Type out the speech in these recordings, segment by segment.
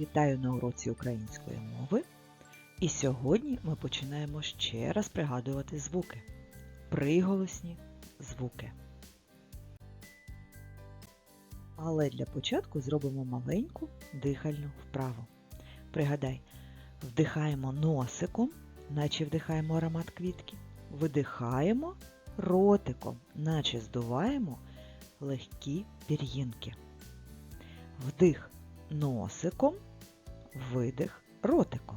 Вітаю на уроці української мови. І сьогодні ми починаємо ще раз пригадувати звуки. Приголосні звуки. Але для початку зробимо маленьку дихальну вправу. Пригадай, вдихаємо носиком, наче вдихаємо аромат квітки. Видихаємо ротиком, наче здуваємо легкі пір'їнки. Вдих носиком, видих ротиком.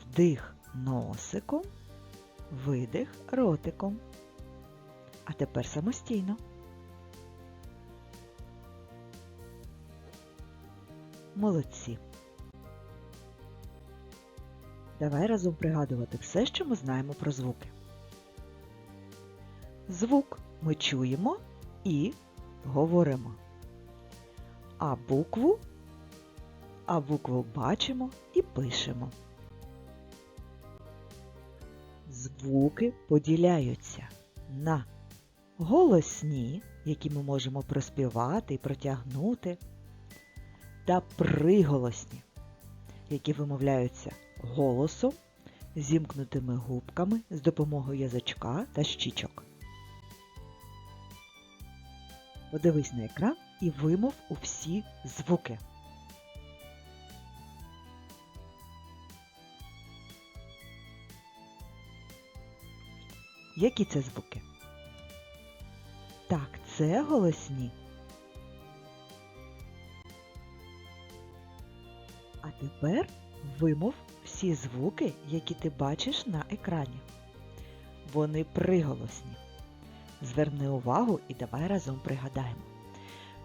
Вдих носиком, видих ротиком. А тепер самостійно. Молодці. Давай разом пригадувати все, що ми знаємо про звуки. Звук ми чуємо і говоримо. А букву, а букву бачимо і пишемо. Звуки поділяються на голосні, які ми можемо проспівати і протягнути, та приголосні, які вимовляються голосом, зімкнутими губками з допомогою язичка та щічок. Подивись на екран і вимов у всі звуки. Які це звуки? Так, це голосні. А тепер вимов всі звуки, які ти бачиш на екрані. Вони приголосні. Зверни увагу і давай разом пригадаємо,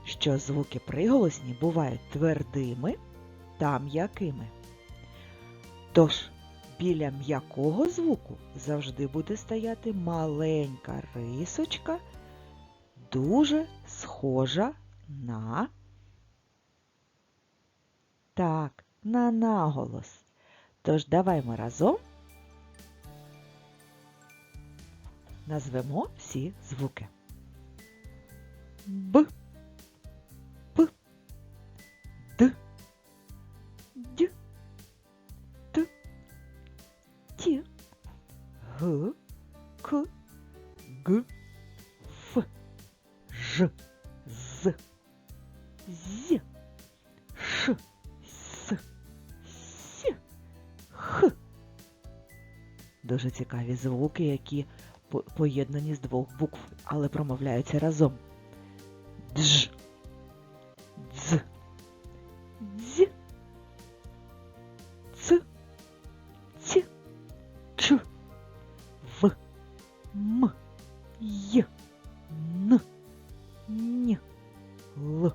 що звуки приголосні бувають твердими та м'якими. Тож, біля м'якого звуку завжди буде стояти маленька рисочка, дуже схожа на так, на наголос. Тож давай разом назвемо всі звуки. Б, З, Ш, С, С, Х. Дуже цікаві звуки, які поєднані з двох букв, але промовляються разом. Дж, дз, дз, ц, ц, ч, в, м, й, н, н, л,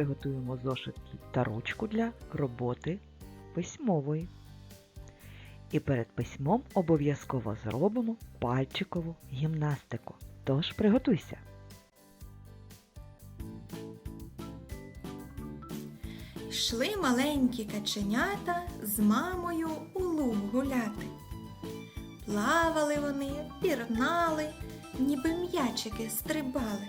Приготуємо зошит та ручку для роботи письмової. І перед письмом обов'язково зробимо пальчикову гімнастику. Тож приготуйся. Йшли маленькі каченята з мамою у луг гуляти. Плавали вони, пірнали, ніби м'ячики стрибали.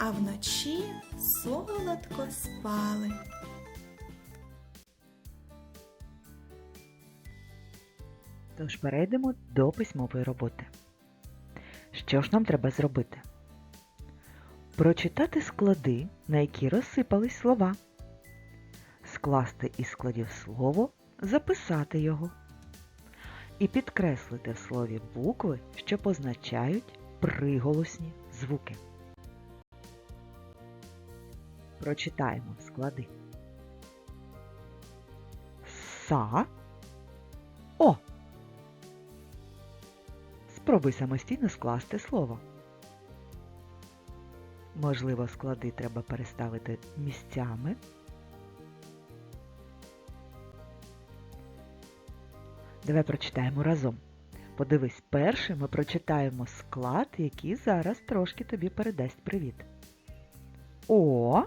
а вночі солодко спали. Тож перейдемо до письмової роботи. Що ж нам треба зробити? Прочитати склади, на які розсипались слова. Скласти із складів слово, записати його. І підкреслити в слові букви, що позначають приголосні звуки. Прочитаємо склади. Са. О. Спробуй самостійно скласти слово. Можливо, склади треба переставити місцями. Давай прочитаємо разом. Подивись, перший ми прочитаємо склад, який зараз трошки тобі передасть привіт. О.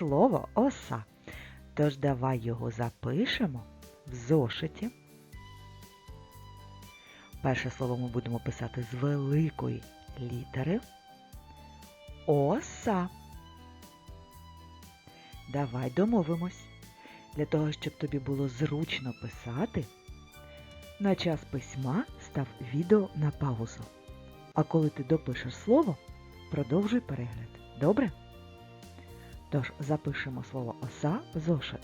Слово оса. Тож давай його запишемо в зошиті. Перше слово ми будемо писати з великої літери. Оса. Давай домовимось. Для того, щоб тобі було зручно писати, на час письма став відео на паузу. А коли ти допишеш слово, продовжуй перегляд. Добре? Тож запишемо слово оса зошит.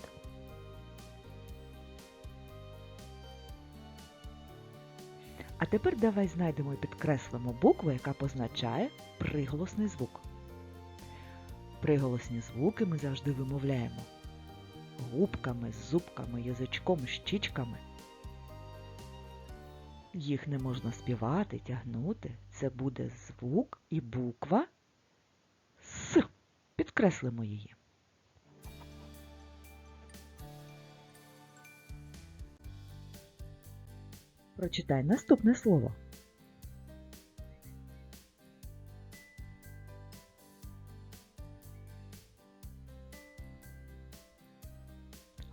А тепер давай знайдемо і підкреслимо букву, яка позначає приголосний звук. Приголосні звуки ми завжди вимовляємо губками, зубками, язичком, щічками. Їх не можна співати, тягнути. Це буде звук і буква. Підкреслимо її. Прочитай наступне слово.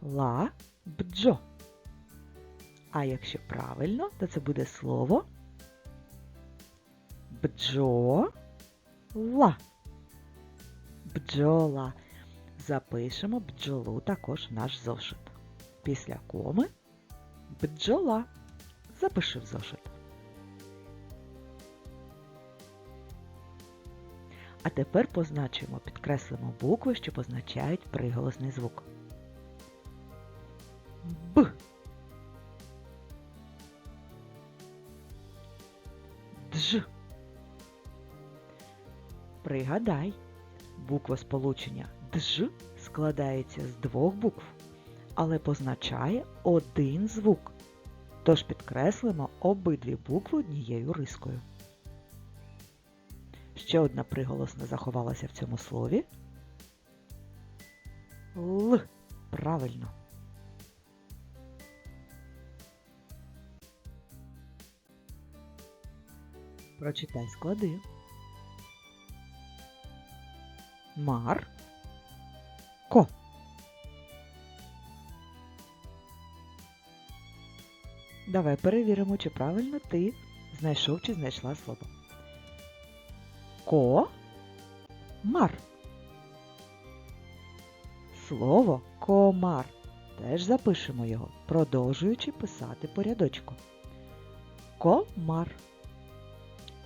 Ла бджо. А якщо правильно, то це буде слово бджола. Бджола. Запишемо бджолу також наш зошит. Після коми бджола. Запиши в зошит. А тепер позначимо, підкреслимо букви, що позначають приголосний звук. Б. Дж. Пригадай, буква сполучення дж складається з двох букв, але позначає один звук. Тож підкреслимо обидві букви однією рискою. Ще одна приголосна заховалася в цьому слові. Л. Правильно. Прочитай склади. Мар. Ко. Давай перевіримо, чи правильно ти знайшов чи знайшла слово. Ко. Мар. Слово комар. Теж запишемо його, продовжуючи писати по рядочку. Комар.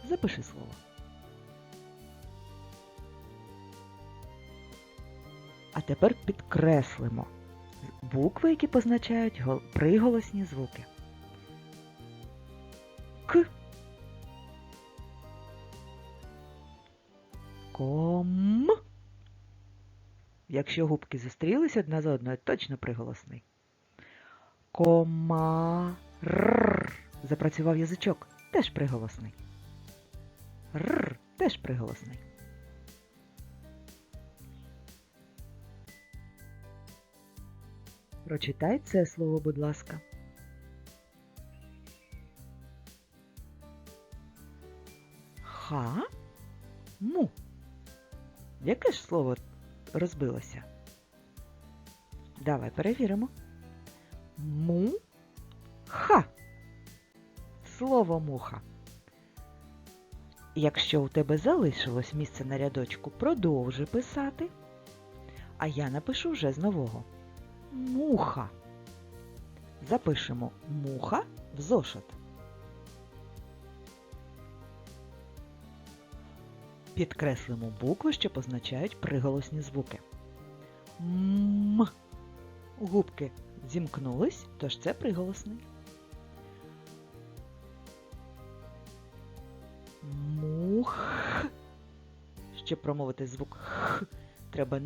Запиши слово. Тепер підкреслимо букви, які позначають приголосні звуки. К. Ком. Якщо губки зустрілись одна за одною, точно приголосний. Комар. Запрацював язичок. Теж приголосний. Р. Теж приголосний. Прочитай це слово, будь ласка. Ха? Му. Яке ж слово розбилося? Давай перевіримо. Му. Ха. Слово муха. Якщо у тебе залишилось місце на рядочку, продовжуй писати. А я напишу вже з нового. Муха. Запишемо муха в зошит. Підкреслимо букви, що позначають приголосні звуки. М. Губки зімкнулись, тож це приголосний. Мух. Щоб промовити звук х, треба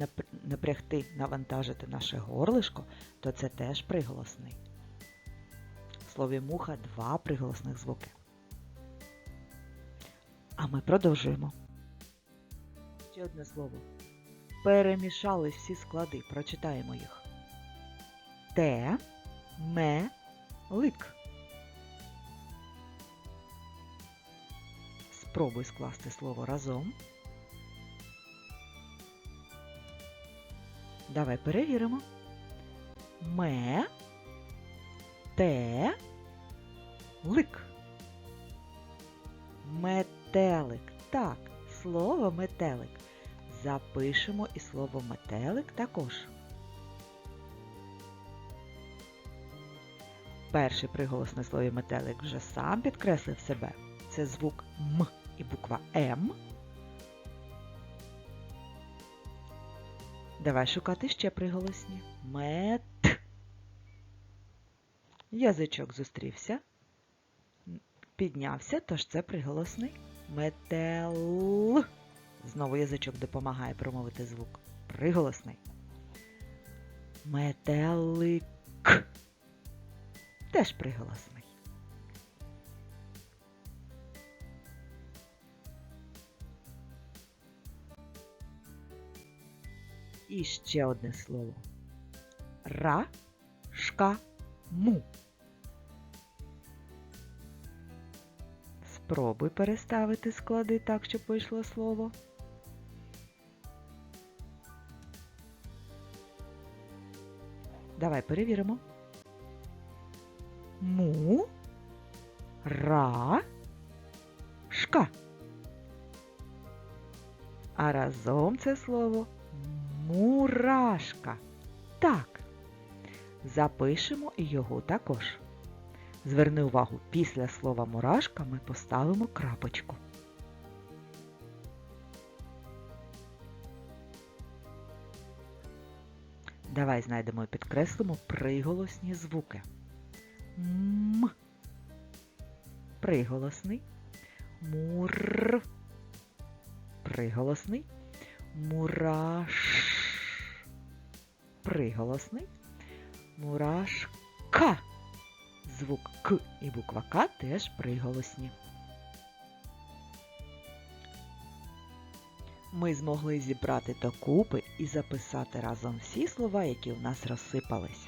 напрягти, навантажити наше горлишко, то це теж приголосний. В слові муха два приголосних звуки. А ми продовжуємо. Ще одне слово. Перемішались всі склади. Прочитаємо їх. Те, ме, лик. Спробуй скласти слово разом. Давай перевіримо. Ме, те, лик. Метелик. Так, слово метелик. Запишемо і слово метелик також. Перший приголос на слові метелик вже сам підкреслив себе. Це звук М і буква М. Давай шукати ще приголосні. Мет. Язичок зустрівся. Піднявся, тож це приголосний. Метел. Знову язичок допомагає промовити звук. Приголосний. Метелик. Теж приголосний. І ще одне слово. Ра, шка, му. Спробуй переставити склади так, щоб вийшло слово. Давай перевіримо. Му, ра, шка. А разом це слово мурашка. Так. Запишемо його також. Зверни увагу, після слова мурашка ми поставимо крапочку. Давай знайдемо і підкреслимо приголосні звуки. М. Приголосний. Мур. Приголосний. Мураш. Приголосний. Мурашка. Звук К і буква К теж приголосні. Ми змогли зібрати докупи і записати разом всі слова, які у нас розсипались.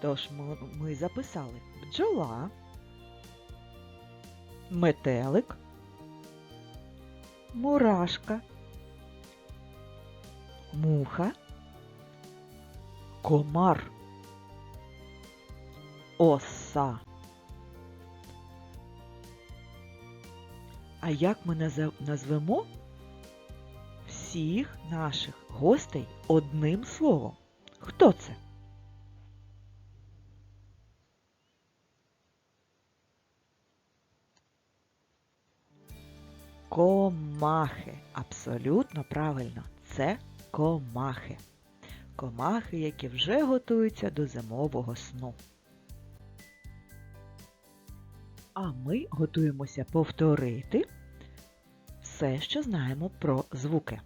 Тож ми записали бджола, метелик, мурашка, муха, комар, оса. А як ми назвемо всіх наших гостей одним словом? Хто це? Комахи. Абсолютно правильно. Це комахи. Комахи, які вже готуються до зимового сну. А ми готуємося повторити все, що знаємо про звуки.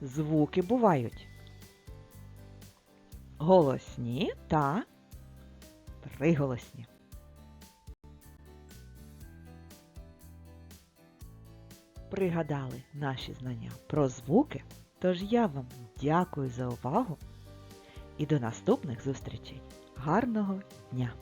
Звуки бувають голосні та приголосні. Пригадали наші знання про звуки, тож я вам дякую за увагу і до наступних зустрічей. Гарного дня!